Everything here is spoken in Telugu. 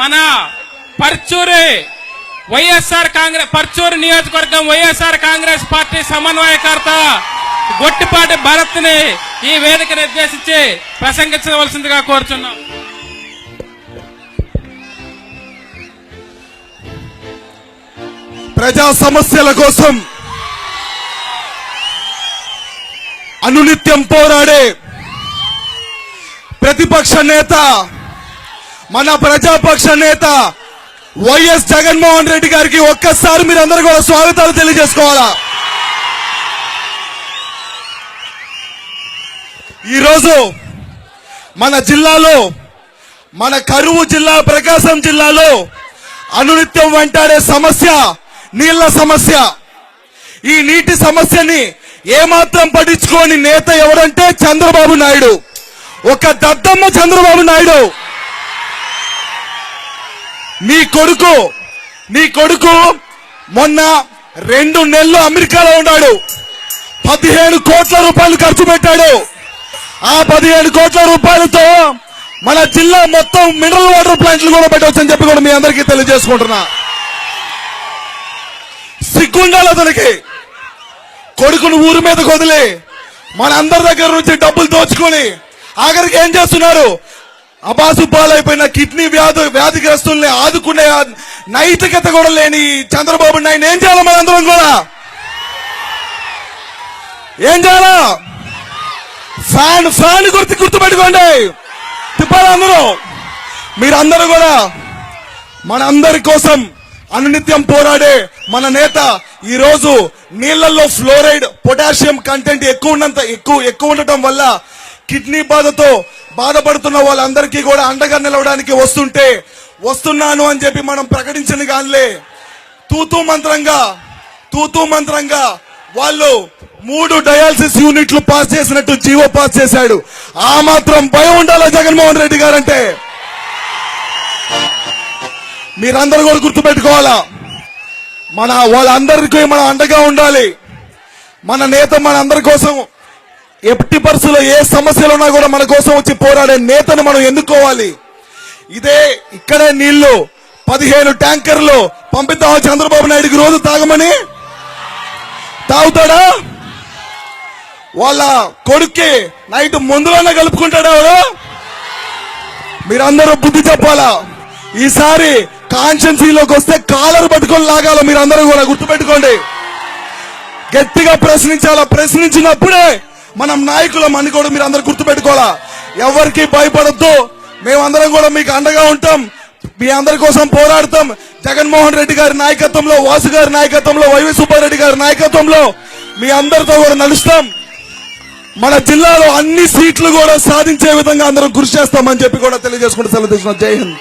మన పర్చూరి వైఎస్ఆర్ కాంగ్రెస్ పర్చూరు నియోజకవర్గం వైఎస్ఆర్ కాంగ్రెస్ పార్టీ సమన్వయకర్త గొట్టిపాటి భరత్ని ఈ వేదిక నిర్దేశించి ప్రసంగించవలసిందిగా కోరుచున్నాం. ప్రజా సమస్యల కోసం అనునిత్యం పోరాడే ప్రతిపక్ష నేత మన ప్రజాపక్ష నేత వైఎస్ జగన్మోహన్ రెడ్డి గారికి ఒక్కసారి మీరందరూ కూడా స్వాగతాలు తెలియజేసుకోవాలా? ఈరోజు మన జిల్లాలో మన కరువు జిల్లా ప్రకాశం జిల్లాలో అనునిత్యం వెంటాడే సమస్య నీళ్ళ సమస్య. ఈ నీటి సమస్యని ఏమాత్రం పట్టించుకోని నేత ఎవరంటే చంద్రబాబు నాయుడు. ఒక దద్దమ్మ చంద్రబాబు నాయుడు. నీ కొడుకు నీ కొడుకు మొన్న రెండు నెలలు అమెరికాలో ఉన్నాడు. పదిహేను కోట్ల రూపాయలు ఖర్చు పెట్టాడు. ఆ పదిహేను కోట్ల రూపాయలతో మన జిల్లా మొత్తం మినరల్ వాటర్ ప్లాంట్లు కూడా పెట్టవచ్చని చెప్పి కూడా మీ అందరికీ తెలియజేసుకుంటున్నా. సిగ్గుండాలి అతనికి. కొడుకును ఊరి మీద కొదిలి మన అందరి దగ్గర నుంచి డబ్బులు దోచుకొని ఆఖరికి ఏం చేస్తున్నారు? అబాసు పాలైపోయిన కిడ్నీ వ్యాధి వ్యాధిగ్రస్తుల్ని ఆదుకునే నైతికత కూడా లేని చంద్రబాబు నాయుడు ఏం చేయాలి మనందరం కూడా? ఏం చేయాలా? ఫ్యాన్ ఫ్యాన్ గుర్తు గుర్తుపెట్టుకోండి. తిప్పాలి అందరూ? మీరందరూ కూడా మన అందరి కోసం అనునిత్యం పోరాడే మన నేత ఈ రోజు నీళ్ళలో ఫ్లోరైడ్ పొటాషియం కంటెంట్ ఎక్కువ ఉన్నంత ఎక్కువ ఎక్కువ ఉండటం వల్ల కిడ్నీ బాధతో బాధపడుతున్న వాళ్ళందరికీ కూడా అండగా నిలవడానికి వస్తుంటే వస్తున్నాను అని చెప్పి మనం ప్రకటించిన కానిలే తూతూ మంత్రంగా తూతూ మంత్రంగా వాళ్ళు మూడు డయాలసిస్ యూనిట్లు పాస్ చేసినట్టు జీవో పాస్ చేశాడు. ఆ మాత్రం భయం ఉండాలా జగన్మోహన్ రెడ్డి గారంటే? మీరందరూ కూడా గుర్తుపెట్టుకోవాలా? మన వాళ్ళందరికీ మనం అండగా ఉండాలి. మన నేత మన అందరి కోసం ఎట్టి పరిస్థితుల్లో ఏ సమస్యలు ఉన్నా కూడా మన కోసం వచ్చి పోరాడే నేతను మనం ఎన్నుకోవాలి. ఇదే ఇక్కడే నీళ్ళు పదిహేను ట్యాంకర్లు పంపిద్దాం చంద్రబాబు నాయుడుకి రోజు తాగమని? తాగుతాడా? వాళ్ళ కొడుక్కి నైట్ ముందులోనే కలుపుకుంటాడా ఎవరు మీరందరూ బుద్ధి చెప్పాలా? ఈసారి కాన్షియన్సీలోకి వస్తే కాలర్ పట్టుకొని లాగాల మీరందరూ కూడా గుర్తుపెట్టుకోండి. గట్టిగా ప్రశ్నించాలా? ప్రశ్నించినప్పుడే మనం నాయకులం అని కూడా మీరు అందరు గుర్తుపెట్టుకోవాలా? ఎవరికి భయపడద్దు. మేమందరం కూడా మీకు అండగా ఉంటాం. మీ అందరి కోసం పోరాడతాం. జగన్మోహన్ రెడ్డి గారి నాయకత్వంలో వాసు గారి నాయకత్వంలో వైవి సుబ్బారెడ్డి గారి నాయకత్వంలో మీ అందరితో కూడా నడుస్తాం. మన జిల్లాలో అన్ని సీట్లు కూడా సాధించే విధంగా అందరం కృషి చేస్తామని చెప్పి కూడా తెలియజేసుకుంటూ సెలవు తీసుకున్నాం. జై హింద్.